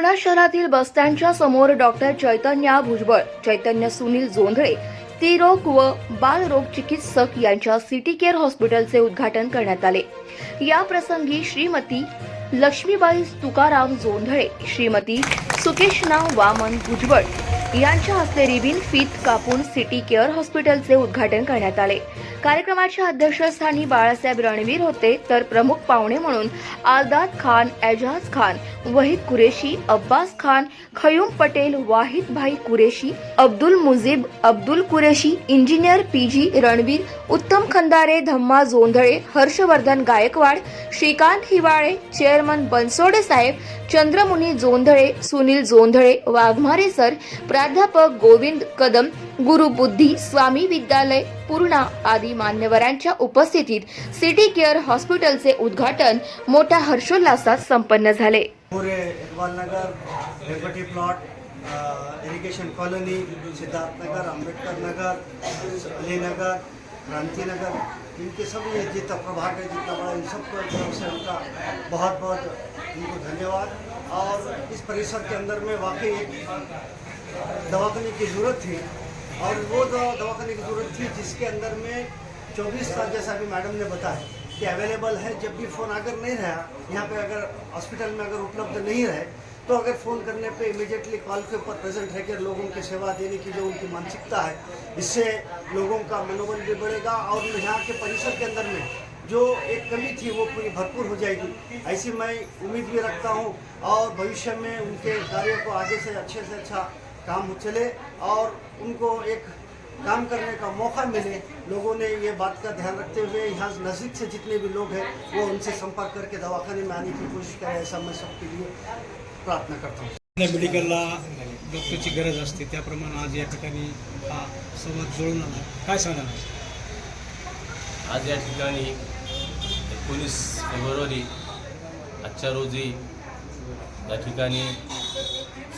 पूर्णा शहरातील बसस्टँडच्या समोर डॉक्टर चैतन्य भुजबळ चैतन्य सुनील जोंधळे स्त्रीरोग व बालरोग चिकित्सक यांच्या सिटी केअर हॉस्पिटलचे उद्घाटन करण्यात आले. या प्रसंगी श्रीमती लक्ष्मीबाई तुकाराम जोंधळे श्रीमती सुकेशना वामन भुजबळ यांच्या हस्ते रिबिन फीत कापून सिटी केअर हॉस्पिटलचे उद्घाटन करण्यात आले. कार्यक्रमाच्या अध्यक्षस्थानी बाळासाहेब रणवीर होते तर प्रमुख पाहुणे म्हणून आलदाद Khan Ejaz Khan Waheed Qureshi Abbas Khan Khayum Patel Wahid Bhai Qureshi Abdul Mujeeb Abdul Qureshi engineer P G Ranveer Uttam Khandare Dhamma Jondhale Harshvardhan Gaikwad Shrikant Hiwale chairman Bansode साहेब चंद्रमुनी जोंधळे सुनील जोंधळे वाघमारे सर प्राध्यापक गोविंद कदम गुरुबुद्धी स्वामी विद्यालय पूर्णा आदी मान्यवरांच्या उपस्थितीत सिटी केअर हॉस्पिटलचे उद्घाटन मोठ्या हर्षोल्लासात संपन्न झाले. Plot irrigation colony Siddharthnagar Ambedkar Nagar Ali Nagar Kranti Nagar इनके सब ये जितना प्रभाग है जितना बड़ा इन सबको तरफ से उनका बहुत बहुत इनको धन्यवाद। और इस परिसर के अंदर में वाकई एक दवाखाने की ज़रूरत थी। और वो दवा- दवाखाने की ज़रूरत थी, जिसके अंदर में 24 साल, जैसा अभी मैडम ने बताया कि अवेलेबल है, जब भी फ़ोन अगर नहीं रहा, यहाँ पे अगर हॉस्पिटल में अगर उपलब्ध नहीं रहे तो अगर फ़ोन करने पे इमीडिएटली कॉल के ऊपर प्रेजेंट कि लोगों की सेवा देने की जो उनकी मानसिकता है, इससे लोगों का मनोबल भी बढ़ेगा और यहाँ के परिसर के अंदर में जो एक कमी थी, वो पूरी भरपूर हो जाएगी। ऐसी मैं उम्मीद भी रखता हूँ और भविष्य में उनके कार्यों को आगे से अच्छे से अच्छा काम चले और उनको एक काम करने का मौका मिले। लोगों ने ये बात का ध्यान रखते हुए यहाँ नज़दीक से जितने भी लोग हैं वो उनसे संपर्क करके दवाखाने में आने की कोशिश करें ऐसा मैं सबके लिए प्रार्थना करता हूँ। त्या मेडिकलला डॉक्टरची गरज असते त्याप्रमाणे आज या ठिकाणी हा संवाद जुळून आला. काय सांगणार आज या ठिकाणी एकोणीस फेब्रुवारी आजच्या रोजी या ठिकाणी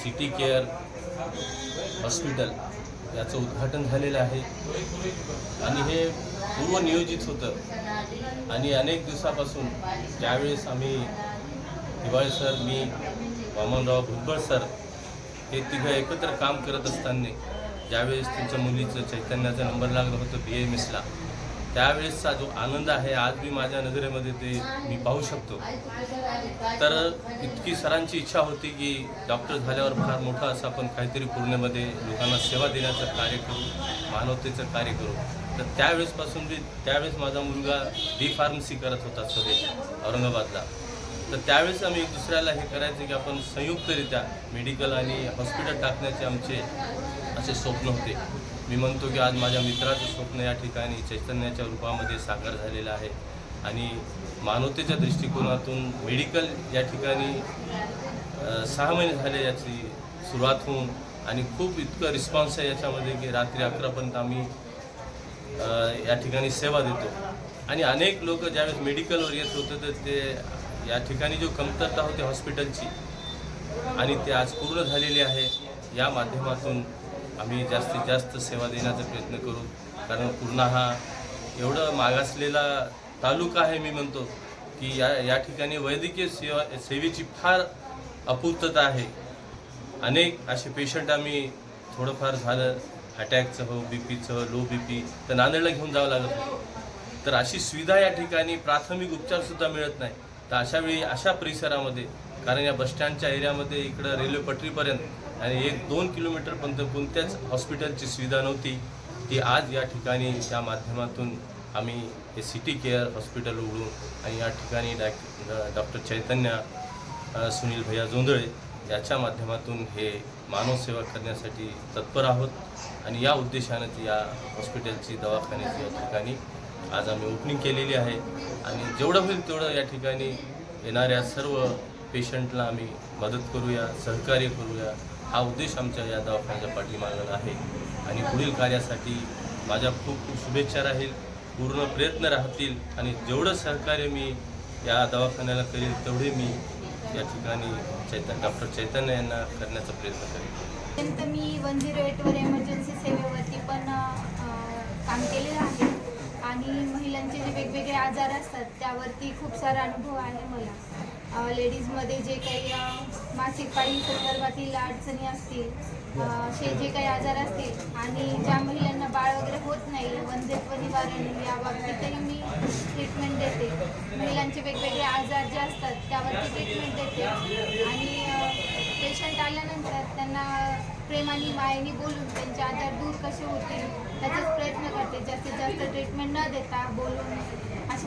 सिटी केअर हॉस्पिटल. याचं उद्घाटन झालेलं आहे. आणि हे पूर्वनियोजित होतं. आणि अनेक दिवसापासून ज्यावेळेस आम्ही दिवाळी सर मी वामनराव भुजबळ सर हे तिघं एकत्र काम करत असताना ज्यावेळेस त्यांच्या मुलीचं चैतन्याचा नंबर लागला होतं बी एम एसला त्यावेळेसचा जो आनंद आहे आज मी माझ्या नजरेमध्ये ते मी पाहू शकतो. तर इतकी सरांची इच्छा होती की डॉक्टर झाल्यावर फार मोठा असं आपण काहीतरी पूर्णेमध्ये लोकांना सेवा देण्याचं कार्य करू मानवतेचं कार्य करू. तर त्यावेळेसपासून मी त्यावेळेस माझा मुलगा डी फार्मसी करत होता सगळे औरंगाबादला. तर त्यावेळेस आम्ही एक दुसऱ्याला हे करायचं की आपण संयुक्तरित्या मेडिकल आणि हॉस्पिटल टाकण्याचे आमचे असे स्वप्न होते. मी म्हणतो की आज माझ्या मित्राचं स्वप्न या ठिकाणी चैतन्याच्या रूपामध्ये साकार झालेलं आहे. आणि मानवतेच्या दृष्टिकोनातून मेडिकल या ठिकाणी सहा महिने झाले याची सुरुवात होऊन आणि खूप इतकं रिस्पॉन्स आहे याच्यामध्ये की रात्री अकरापर्यंत आम्ही या ठिकाणी सेवा देतो. आणि अनेक लोक ज्यावेळेस मेडिकलवर येत होते तर ते या ठिकाणी जो कमतरता होती हॉस्पिटलची आणि ते आज पूर्ण झालेली आहे. या माध्यमातून आम्ही जास्तीत जास्त सेवा देण्याचा प्रयत्न करू. कारण पूर्णा हा एवढं मागासलेला तालुका आहे मी म्हणतो की या या ठिकाणी वैद्यकीय सेवा सेवेची फार अपूर्तता आहे. अनेक असे पेशंट आम्ही थोडंफार झालं अटॅकचं हो बी पीचं लो बी पी तर नांदेडला घेऊन जावं लागत होतं. तर अशी सुविधा या ठिकाणी प्राथमिक उपचारसुद्धा मिळत नाही. तर अशावेळी अशा परिसरामध्ये कारण या बसस्टँडच्या एरियामध्ये इकडं रेल्वे पटरीपर्यंत आणि एक दोन किलोमीटरपर्यंत कोणत्याच हॉस्पिटलची सुविधा नव्हती. ती आज या ठिकाणी त्या माध्यमातून आम्ही हे सिटी केअर हॉस्पिटल उघडून आणि या ठिकाणी डॉ डॉक्टर चैतन्य सुनील भैया जोंधळे याच्या माध्यमातून हे मानवसेवा करण्यासाठी तत्पर आहोत. आणि या उद्देशानं ती या हॉस्पिटलची दवाखान्याची या ठिकाणी आज आम्ही ओपनिंग केलेली आहे. आणि जेवढं होईल तेवढं या ठिकाणी येणाऱ्या सर्व पेशंटला आम्ही मदत करूया सहकार्य करूया. हा उद्देश आमच्या या दवाखान्याच्या पाठीमागला आहे. आणि पुढील कार्यासाठी माझ्या खूप खूप शुभेच्छा राहील. पूर्ण प्रयत्न राहतील आणि जेवढं सहकार्य मी या दवाखान्याला करेल तेवढे मी या ठिकाणी चैतन्य डॉक्टर चैतन्य यांना करण्याचा प्रयत्न करेन मी वन झिरो एटवर एमर्जन्सी सेवेवरती पण काम केलेलं आहे. आणि महिलांचे जे वेगवेगळे आजार असतात त्यावरती खूप सारा अनुभव आहे मला. लेडीजमध्ये जे काही मासिक पाळी संदर्भातील अडचणी असतील असे जे काही आजार असतील आणि ज्या महिलांना बाळ वगैरे होत नाही वंध्यत्व निवारण याबाबतीतही मी ट्रीटमेंट देते. महिलांचे वेगवेगळे आजार जे असतात त्यावरती ट्रीटमेंट देते. आणि पेशंट आल्यानंतर त्यांना प्रेमाने मायेने बोलून त्यांचे आजार दूर कसे होतील त्याचाच प्रयत्न करते. जास्तीत जास्त ट्रीटमेंट न देता बोलून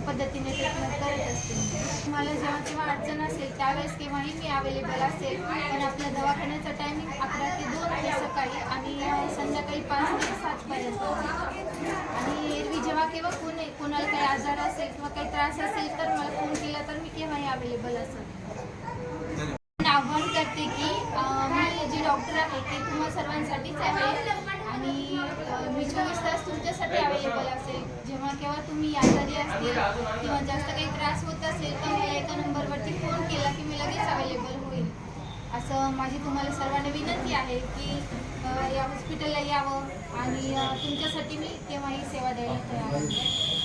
पद्धतीने ट्रीटमेंट करत असते. मला जेव्हा केव्हा अडचण असेल त्यावेळेस केव्हाही मी अवेलेबल असेल पण आपल्या दवाखान्याचा टायमिंग अकरा ते दोन आहे सकाळी आणि संध्याकाळी पाच ते सातपर्यंत आणि एरवी जेव्हा केव्हा कोणी कोणाला काही आजार असेल किंवा काही त्रास असेल तर मला फोन केला तर मी केव्हाही अवेलेबल असेल. आव्हान करते की मी जे डॉक्टर आहे ते तुम्हा सर्वांसाठीच आहे. आणि मी चोवीस तास तुमच्यासाठी अवेलेबल असेल. जेव्हा केव्हा तुम्ही आजारी असतील किंवा जास्त काही त्रास होत असेल तर मला एका नंबरवरती फोन केला की मी लगेच अवेलेबल होईल. असं माझी तुम्हाला सर्वांना विनंती आहे की या हॉस्पिटलला यावं आणि तुमच्यासाठी मी केव्हाही सेवा द्यायला तयार आहे.